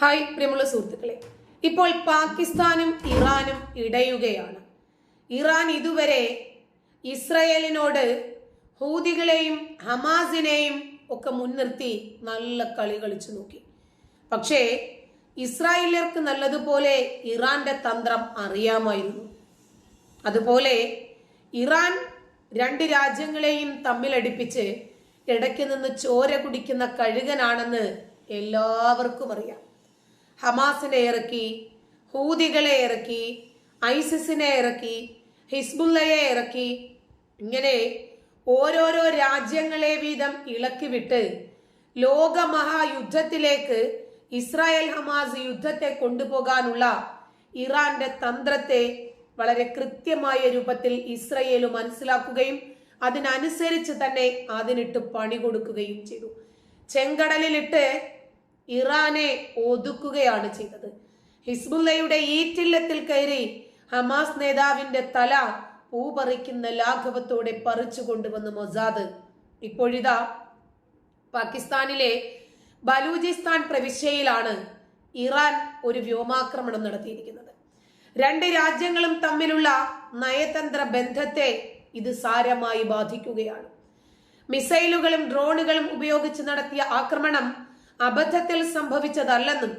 Hi പ്രിയമുള്ള സുഹൃത്തുക്കളെ. ഇപ്പോൾ പാകിസ്ഥാനും ഇറാനും ഇടയുകയാണ്. ഇറാൻ ഇതുവരെ ഇസ്രയേലിനോട് ഹൂതികളെയും ഹമാസിനെയും ഒക്കെ മുൻനിർത്തി നല്ല കളി കളിച്ചു നോക്കി. പക്ഷേ ഇസ്രായേലർക്ക് നല്ലതുപോലെ ഇറാന്റെ തന്ത്രം അറിയാമായിരുന്നു. അതുപോലെ ഇറാൻ രണ്ട് രാജ്യങ്ങളെയും തമ്മിലടിപ്പിച്ച് ഇടയ്ക്ക് നിന്ന് ചോര കുടിക്കുന്ന കഴുകനാണെന്ന് എല്ലാവർക്കും അറിയാം. ഹമാസിനെ ഇറക്കി ഹൂതികളെ ഇറക്കി ഐസിസിനെ ഇറക്കി ഹിസ്ബുല്ലയെ ഇറക്കി. ഇങ്ങനെ ഓരോരോ രാജ്യങ്ങളെ വീതം ഇളക്കി വിട്ട് ലോകമഹായുദ്ധത്തിലേക്ക് ഇസ്രായേൽ ഹമാസ് യുദ്ധത്തെ കൊണ്ടുപോകാനുള്ള ഇറാന്റെ തന്ത്രത്തെ വളരെ കൃത്യമായ രൂപത്തിൽ ഇസ്രയേൽ മനസ്സിലാക്കുകയും അതിനനുസരിച്ച് തന്നെ അതിനിട്ട് പണി കൊടുക്കുകയും ചെയ്തു. ചെങ്കടലിലിട്ട് ഇറാനെ ഒതുക്കുകയാണ് ചെയ്തത്. ഹിസ്ബുല്ലയുടെ ഈറ്റില്ലത്തിൽ കയറി ഹമാസ് നേതാവിന്റെ തല പൂപറിക്കുന്ന ലാഘവത്തോടെ പറിച്ചു കൊണ്ടുവന്ന് മൊസാദ്. ഇപ്പോഴിതാ പാകിസ്ഥാനിലെ ബലൂചിസ്ഥാൻ പ്രവിശ്യയിലാണ് ഇറാൻ ഒരു വ്യോമാക്രമണം നടത്തിയിരിക്കുന്നത്. രണ്ട് രാജ്യങ്ങളും തമ്മിലുള്ള നയതന്ത്ര ബന്ധത്തെ ഇത് സാരമായി ബാധിക്കുകയാണ്. മിസൈലുകളും ഡ്രോണുകളും ഉപയോഗിച്ച് നടത്തിയ ആക്രമണം അബദ്ധത്തിൽ സംഭവിച്ചതല്ലെന്നും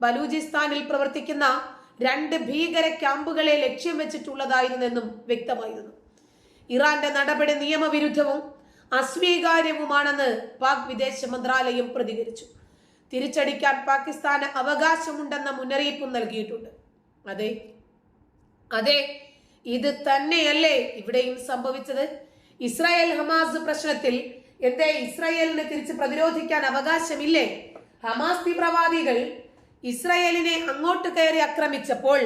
ബലൂചിസ്ഥാനിൽ പ്രവർത്തിക്കുന്ന രണ്ട് ഭീകര ക്യാമ്പുകളെ ലക്ഷ്യം വെച്ചിട്ടുള്ളതായിരുന്നെന്നും വ്യക്തമായിരുന്നു. ഇറാന്റെ നടപടി നിയമവിരുദ്ധവും അസ്വീകാര്യവുമാണെന്ന് പാക് വിദേശ മന്ത്രാലയം പ്രതികരിച്ചു. തിരിച്ചടിക്കാൻ പാകിസ്ഥാന് അവകാശമുണ്ടെന്ന മുന്നറിയിപ്പും നൽകിയിട്ടുണ്ട്. അതെ അതെ ഇത് തന്നെയല്ലേ ഇവിടെയും സംഭവിച്ചത്? ഇസ്രായേൽ ഹമാസ് പ്രശ്നത്തിൽ എന്തേ ഇസ്രയേലിന് തിരിച്ച് പ്രതിരോധിക്കാൻ അവകാശമില്ലേ? ഹമാസ് തീവ്രവാദികൾ ഇസ്രയേലിനെ അങ്ങോട്ട് കയറി ആക്രമിച്ചപ്പോൾ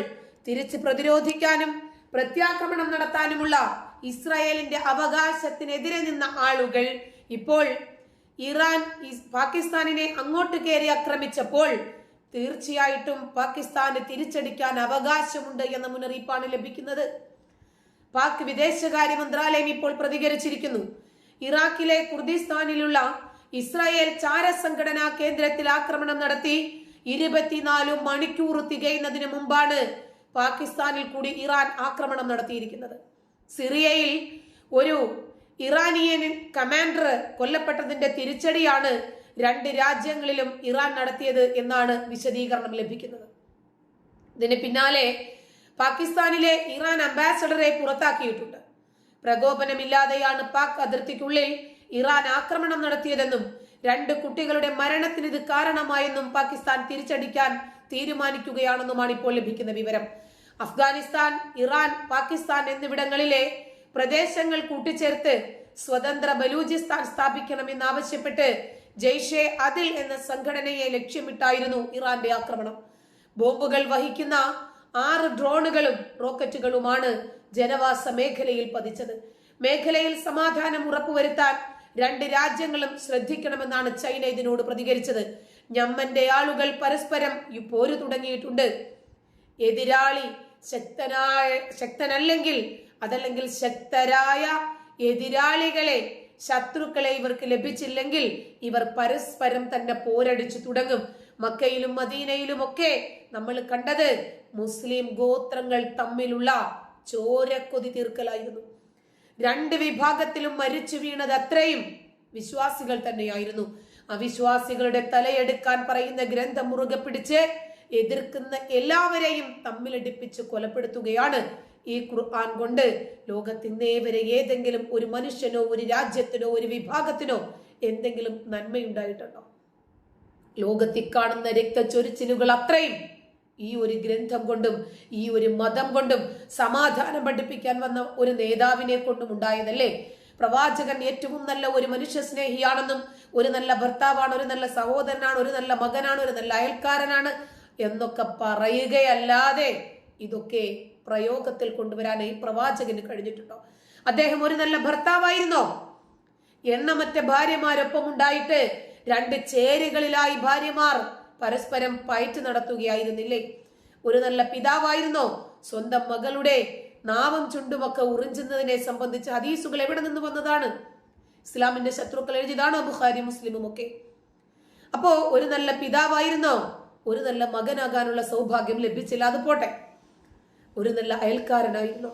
തിരിച്ച് പ്രതിരോധിക്കാനും പ്രത്യാക്രമണം നടത്താനുമുള്ള ഇസ്രായേലിന്റെ അവകാശത്തിനെതിരെ നിന്ന ആളുകൾ ഇപ്പോൾ ഇറാൻ പാകിസ്ഥാനിനെ അങ്ങോട്ട് കയറി ആക്രമിച്ചപ്പോൾ തീർച്ചയായിട്ടും പാകിസ്ഥാന് തിരിച്ചടിക്കാൻ അവകാശമുണ്ട് എന്ന മുന്നറിയിപ്പാണ് ലഭിക്കുന്നത്. പാക് വിദേശകാര്യ മന്ത്രാലയം ഇപ്പോൾ പ്രതികരിച്ചിരിക്കുന്നു. ഇറാഖിലെ കുർദിസ്ഥാനിലുള്ള ഇസ്രായേൽ ചാര സംഘടനാ കേന്ദ്രത്തിൽ ആക്രമണം നടത്തി ഇരുപത്തിനാല് മണിക്കൂർ തികയുന്നതിന് മുമ്പാണ് പാകിസ്ഥാനിൽ കൂടി ഇറാൻ ആക്രമണം നടത്തിയിരിക്കുന്നത്. സിറിയയിൽ ഒരു ഇറാനിയൻ കമാൻഡർ കൊല്ലപ്പെട്ടതിന്റെ തിരിച്ചടിയാണ് രണ്ട് രാജ്യങ്ങളിലും ഇറാൻ നടത്തിയത് എന്നാണ് വിശദീകരണം ലഭിക്കുന്നത്. ഇതിന് പിന്നാലെ പാകിസ്ഥാനിലെ ഇറാൻ അംബാസഡറെ പുറത്താക്കിയിട്ടുണ്ട്. പ്രകോപനമില്ലാതെയാണ് പാക് അതിർത്തിക്കുള്ളിൽ ഇറാൻ ആക്രമണം നടത്തിയതെന്നും രണ്ട് കുട്ടികളുടെ മരണത്തിന് ഇത് കാരണമായെന്നും പാകിസ്ഥാൻ തിരിച്ചടിക്കാൻ തീരുമാനിക്കുകയാണെന്നുമാണ് ഇപ്പോൾ ലഭിക്കുന്ന വിവരം. അഫ്ഗാനിസ്ഥാൻ ഇറാൻ പാകിസ്ഥാൻ എന്നിവിടങ്ങളിലെ പ്രദേശങ്ങൾ കൂട്ടിച്ചേർത്ത് സ്വതന്ത്ര ബലൂചിസ്ഥാൻ സ്ഥാപിക്കണമെന്നാവശ്യപ്പെട്ട് ജയ്ഷെ അതിൽ എന്ന സംഘടനയെ ലക്ഷ്യമിട്ടായിരുന്നു ഇറാന്റെ ആക്രമണം. ബോംബുകൾ വഹിക്കുന്ന ആറ് ഡ്രോണുകളും റോക്കറ്റുകളുമാണ് ജനവാസ മേഖലയിൽ പതിച്ചത്. മേഖലയിൽ സമാധാനം ഉറപ്പുവരുത്താൻ രണ്ട് രാജ്യങ്ങളും ശ്രദ്ധിക്കണമെന്നാണ് ചൈന ഇതിനോട് പ്രതികരിച്ചത്. ഞമ്മന്റെ ആളുകൾ പരസ്പരം പോര് തുടങ്ങിയിട്ടുണ്ട്. എതിരാളി ശക്തനായ ശക്തനല്ലെങ്കിൽ അതല്ലെങ്കിൽ ശക്തരായ എതിരാളികളെ ശത്രുക്കളെ ഇവർക്ക് ലഭിച്ചില്ലെങ്കിൽ ഇവർ പരസ്പരം തന്നെ പോരടിച്ചു തുടങ്ങും. മക്കയിലും മദീനയിലും ഒക്കെ നമ്മൾ കണ്ടത് മുസ്ലിം ഗോത്രങ്ങൾ തമ്മിലുള്ള ചോരക്കൊതി തീർക്കലായിരുന്നു. രണ്ട് വിഭാഗത്തിലും മരിച്ചു വീണത് അത്രയും വിശ്വാസികൾ തന്നെയായിരുന്നു. അവിശ്വാസികളുടെ തലയെടുക്കാൻ പറയുന്ന ഗ്രന്ഥം മുറുകെ പിടിച്ച് എതിർക്കുന്ന എല്ലാവരെയും തമ്മിലടിപ്പിച്ച് കൊലപ്പെടുത്തുകയാണ് ഈ ഖുർആൻ കൊണ്ട്. ലോകത്തിന്നേ വരെ ഏതെങ്കിലും ഒരു മനുഷ്യനോ ഒരു രാജ്യത്തിനോ ഒരു വിഭാഗത്തിനോ എന്തെങ്കിലും നന്മയുണ്ടായിട്ടുണ്ടോ? ലോകത്തിൽ കാണുന്ന രക്തച്ചൊരിച്ചിലുകൾ അത്രയും ഈ ഒരു ഗ്രന്ഥം കൊണ്ടും ഈ ഒരു മതം കൊണ്ടും സമാധാനം പഠിപ്പിക്കാൻ വന്ന ഒരു നേതാവിനെ കൊണ്ടും ഉണ്ടായതല്ലേ? പ്രവാചകൻ ഏറ്റവും നല്ല ഒരു മനുഷ്യ സ്നേഹിയാണെന്നും ഒരു നല്ല ഭർത്താവാണ് ഒരു നല്ല സഹോദരനാണ് ഒരു നല്ല മകനാണ് ഒരു നല്ല അയൽക്കാരനാണ് എന്നൊക്കെ പറയുകയല്ലാതെ ഇതൊക്കെ പ്രയോഗത്തിൽ കൊണ്ടുവരാൻ ഈ പ്രവാചകന് കഴിഞ്ഞിട്ടുണ്ടോ? അദ്ദേഹം ഒരു നല്ല ഭർത്താവായിരുന്നോ? എണ്ണമറ്റ ഭാര്യമാരൊപ്പം ഉണ്ടായിട്ട് രണ്ട് ചേരികളിലായി ഭാര്യമാർ പരസ്പരം പയറ്റ് നടത്തുകയായിരുന്നില്ലേ? ഒരു നല്ല പിതാവായിരുന്നോ? സ്വന്തം മകളുടെ നാവം ചുണ്ടുമൊക്കെ ഉറിഞ്ചുന്നതിനെ സംബന്ധിച്ച് ഹദീസുകൾ എവിടെ നിന്ന് വന്നതാണ്? ഇസ്ലാമിന്റെ ശത്രുക്കൾ എഴുതിയതാണോ ബുഖാരി മുസ്ലിമും ഒക്കെ. അപ്പോ ഒരു നല്ല പിതാവായിരുന്നോ? ഒരു നല്ല മകനാകാനുള്ള സൗഭാഗ്യം ലഭിച്ചില്ല അത് പോട്ടെ. ഒരു നല്ല അയൽക്കാരനായിരുന്നോ?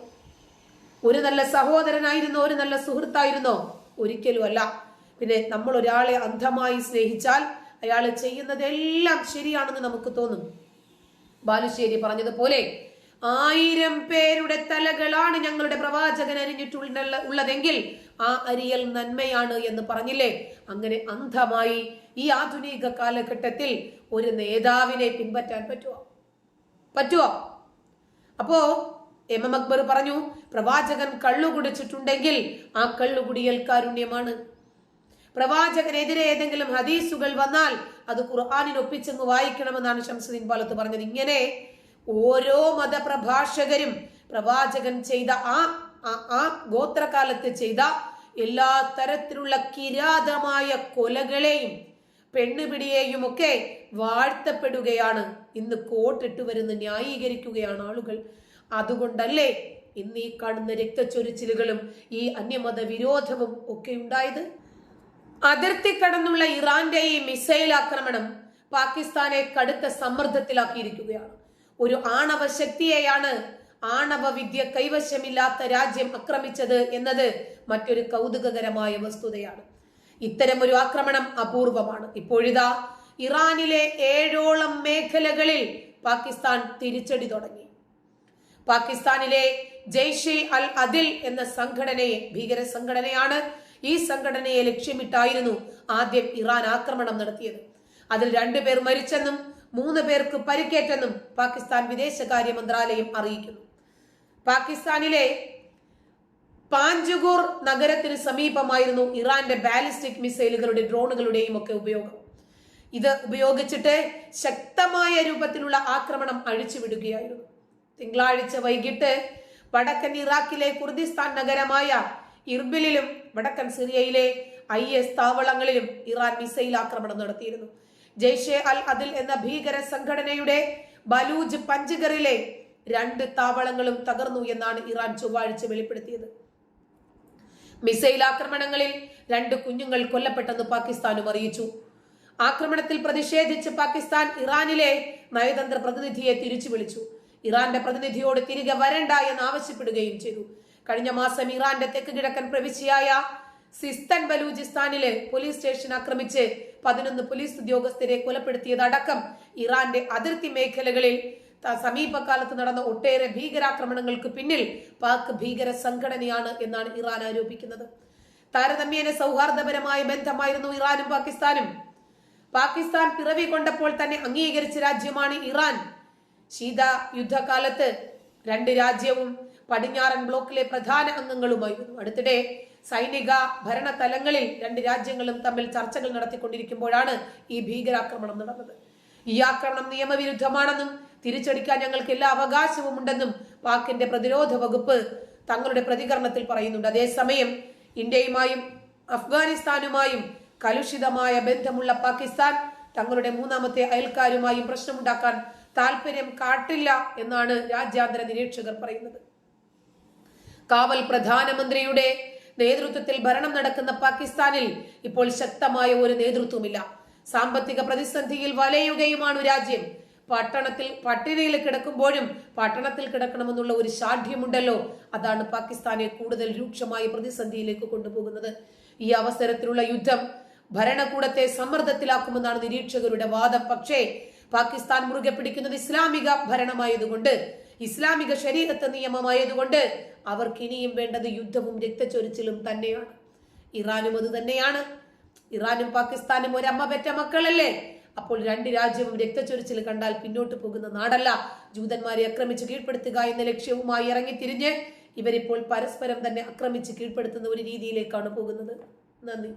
ഒരു നല്ല സഹോദരനായിരുന്നോ? ഒരു നല്ല സുഹൃത്തായിരുന്നോ? ഒരിക്കലും അല്ല പിന്നെ നമ്മൾ ഒരാളെ അന്ധമായി സ്നേഹിച്ചാൽ അയാൾ ചെയ്യുന്നതെല്ലാം ശരിയാണെന്ന് നമുക്ക് തോന്നും. ബാലുശ്ശേരി പറഞ്ഞതുപോലെ ആയിരം പേരുടെ തലകളാണ് ഞങ്ങളുടെ പ്രവാചകൻ അരിഞ്ഞിട്ടുള്ള ഉള്ളതെങ്കിൽ ആ അരിയൽ നന്മയാണ് എന്ന് പറഞ്ഞില്ലേ? അങ്ങനെ അന്ധമായി ഈ ആധുനിക കാലഘട്ടത്തിൽ ഒരു നേതാവിനെ പിൻപറ്റാൻ പറ്റുമോ പറ്റുമോ അപ്പോ എം എം അക്ബർ പറഞ്ഞു പ്രവാചകൻ കള്ളു കുടിച്ചിട്ടുണ്ടെങ്കിൽ ആ കള്ളുകുടിയൽ കാരുണ്യമാണ്. പ്രവാചകനെതിരെ ഏതെങ്കിലും ഹദീസുകൾ വന്നാൽ അത് ഖുർആാനിനൊപ്പിച്ചെന്ന് വായിക്കണമെന്നാണ് ഷംസുദ്ദീൻ പാലത്ത് പറഞ്ഞത്. ഇങ്ങനെ ഓരോ മതപ്രഭാഷകരും പ്രവാചകൻ ചെയ്ത ആ ആ ഗോത്രകാലത്ത് ചെയ്ത എല്ലാ തരത്തിലുള്ള കിരാതമായ കൊലകളെയും പെണ്ണുപിടിയെയും ഒക്കെ വാഴ്ത്തപ്പെടുകയാണ്. ഇന്ന് കോട്ടിട്ട് വരുന്ന ന്യായീകരിക്കുകയാണ് ആളുകൾ. അതുകൊണ്ടല്ലേ ഇന്ന് ഈ കാണുന്ന രക്തച്ചൊരിച്ചിലുകളും ഈ അന്യമത വിരോധവും ഒക്കെ ഉണ്ടായത്? അതിർത്തി കടന്നുള്ള ഇറാന്റെ ഈ മിസൈൽ ആക്രമണം പാകിസ്ഥാനെ കടുത്ത സമ്മർദ്ദത്തിലാക്കിയിരിക്കുകയാണ്. ഒരു ആണവ ശക്തിയെയാണ് ആണവ വിദ്യ കൈവശമില്ലാത്ത രാജ്യം ആക്രമിച്ചത് എന്നത് മറ്റൊരു കൗതുകകരമായ വസ്തുതയാണ്. ഇത്തരം ഒരു ആക്രമണം അപൂർവമാണ്. ഇപ്പോഴിതാ ഇറാനിലെ ഏഴോളം മേഖലകളിൽ പാകിസ്ഥാൻ തിരിച്ചടി തുടങ്ങി. പാകിസ്ഥാനിലെ ജെയ്ഷെ അൽ അദിൽ എന്ന സംഘടനയെ ഭീകര സംഘടനയാണ് ഈ സംഘടനയെ ലക്ഷ്യമിട്ടായിരുന്നു ആദ്യം ഇറാൻ ആക്രമണം നടത്തിയത്. അതിൽ രണ്ടുപേർ മരിച്ചെന്നും മൂന്ന് പേർക്ക് പരിക്കേറ്റെന്നും പാകിസ്ഥാൻ വിദേശകാര്യ മന്ത്രാലയം അറിയിക്കുന്നു. പാകിസ്ഥാനിലെ പാഞ്ചുഗൂർ നഗരത്തിന് സമീപമായിരുന്നു ഇറാന്റെ ബാലിസ്റ്റിക് മിസൈലുകളുടെ ഡ്രോണുകളുടെയും ഒക്കെ ഉപയോഗം. ഇത് ഉപയോഗിച്ചിട്ട് ശക്തമായ രൂപത്തിലുള്ള ആക്രമണം അഴിച്ചുവിടുകയായിരുന്നു. തിങ്കളാഴ്ച വൈകിട്ട് വടക്കൻ ഇറാഖിലെ കുർദിസ്ഥാൻ നഗരമായ ഇർബിലിലും വടക്കൻ സിറിയയിലെ ഐ എസ് താവളങ്ങളിലും ഇറാൻ മിസൈൽ ആക്രമണം നടത്തിയിരുന്നു. ജെയ്ഷെ അൽ അദിൽ എന്ന ഭീകര സംഘടനയുടെ ബലൂജ് പഞ്ചഗറിലെ രണ്ട് താവളങ്ങളും തകർന്നു എന്നാണ് ഇറാൻ ചൊവ്വാഴ്ച വെളിപ്പെടുത്തിയത്. മിസൈൽ ആക്രമണങ്ങളിൽ രണ്ട് കുഞ്ഞുങ്ങൾ കൊല്ലപ്പെട്ടെന്ന് പാകിസ്ഥാനും അറിയിച്ചു. ആക്രമണത്തിൽ പ്രതിഷേധിച്ച് പാകിസ്ഥാൻ ഇറാനിലെ നയതന്ത്ര പ്രതിനിധിയെ തിരിച്ചു വിളിച്ചു ഇറാന്റെ പ്രതിനിധിയോട് തിരികെ വരണ്ട എന്ന് ആവശ്യപ്പെടുകയും ചെയ്തു. കഴിഞ്ഞ മാസം ഇറാന്റെ തെക്ക് കിഴക്കൻ പ്രവിശ്യയായ സിസ്തൻ ബലൂചിസ്ഥാനിലെ പോലീസ് സ്റ്റേഷൻ ആക്രമിച്ച് പതിനൊന്ന് പോലീസ് ഉദ്യോഗസ്ഥരെ കൊലപ്പെടുത്തിയതടക്കം ഇറാന്റെ അതിർത്തി മേഖലകളിൽ സമീപകാലത്ത് നടന്ന ഒട്ടേറെ ഭീകരാക്രമണങ്ങൾക്ക് പിന്നിൽ പാക് ഭീകര സംഘടനയാണ് എന്നാണ് ഇറാൻ ആരോപിക്കുന്നത്. താരതമ്യേന സൗഹാർദ്ദപരമായ ബന്ധമായിരുന്നു ഇറാനും പാകിസ്ഥാനും. പാകിസ്ഥാൻ പിറവി കൊണ്ടപ്പോൾ തന്നെ അംഗീകരിച്ച രാജ്യമാണ് ഇറാൻ. ശീത യുദ്ധകാലത്ത് രണ്ട് രാജ്യവും പടിഞ്ഞാറൻ ബ്ലോക്കിലെ പ്രധാന അംഗങ്ങളുമായിരുന്നു അടുത്തിടെ സൈനിക ഭരണ തലങ്ങളിൽ രണ്ട് രാജ്യങ്ങളും തമ്മിൽ ചർച്ചകൾ നടത്തിക്കൊണ്ടിരിക്കുമ്പോഴാണ് ഈ ഭീകരാക്രമണം നടന്നത്. ഈ ആക്രമണം നിയമവിരുദ്ധമാണെന്നും തിരിച്ചടിക്കാൻ ഞങ്ങൾക്ക് എല്ലാ അവകാശവും ഉണ്ടെന്നും പാക്കിന്റെ പ്രതിരോധ വകുപ്പ് തങ്ങളുടെ പ്രതികരണത്തിൽ പറയുന്നുണ്ട്. അതേസമയം ഇന്ത്യയുമായും അഫ്ഗാനിസ്ഥാനുമായും കലുഷിതമായ ബന്ധമുള്ള പാകിസ്ഥാൻ തങ്ങളുടെ മൂന്നാമത്തെ അയൽക്കാരുമായും പ്രശ്നമുണ്ടാക്കാൻ താല്പര്യം കാട്ടില്ല എന്നാണ് രാജ്യാന്തര നിരീക്ഷകർ പറയുന്നത്. കാവൽ പ്രധാനമന്ത്രിയുടെ നേതൃത്വത്തിൽ ഭരണം നടക്കുന്ന പാകിസ്ഥാനിൽ ഇപ്പോൾ ശക്തമായ ഒരു നേതൃത്വമില്ല സാമ്പത്തിക പ്രതിസന്ധിയിൽ വലയുകയുമാണ് രാജ്യം. പട്ടണത്തിൽ പട്ടിണിയിൽ കിടക്കുമ്പോഴും പട്ടണത്തിൽ കിടക്കണമെന്നുള്ള ഒരു ശാഠ്യമുണ്ടല്ലോ. അതാണ് പാകിസ്ഥാനെ കൂടുതൽ രൂക്ഷമായ പ്രതിസന്ധിയിലേക്ക് കൊണ്ടുപോകുന്നത്. ഈ അവസരത്തിലുള്ള യുദ്ധം ഭരണകൂടത്തെ സമ്മർദ്ദത്തിലാക്കുമെന്നാണ് നിരീക്ഷകരുടെ വാദം. പക്ഷേ പാകിസ്ഥാൻ മുറുകെ പിടിക്കുന്നത് ഇസ്ലാമിക ഭരണമായതുകൊണ്ട് ഇസ്ലാമിക ശരീരത്തെ നിയമമായതുകൊണ്ട് അവർക്ക് ഇനിയും വേണ്ടത് യുദ്ധവും രക്തച്ചൊരിച്ചിലും തന്നെയാണ്. ഇറാനും അത് തന്നെയാണ്. ഇറാനും പാകിസ്ഥാനും ഒരമ്മ പെറ്റ മക്കളല്ലേ? അപ്പോൾ രണ്ട് രാജ്യവും രക്തച്ചൊരിച്ചിൽ കണ്ടാൽ പിന്നോട്ട് പോകുന്ന നാടല്ല. ജൂതന്മാരെ ആക്രമിച്ച് കീഴ്പ്പെടുത്തുക എന്ന ലക്ഷ്യവുമായി ഇറങ്ങി ഇറങ്ങിത്തിരിഞ്ഞ് ഇവരിപ്പോൾ പരസ്പരം തന്നെ ആക്രമിച്ച് കീഴ്പ്പെടുത്തുന്ന ഒരു രീതിയിലേക്കാണ് പോകുന്നത്. നന്ദി.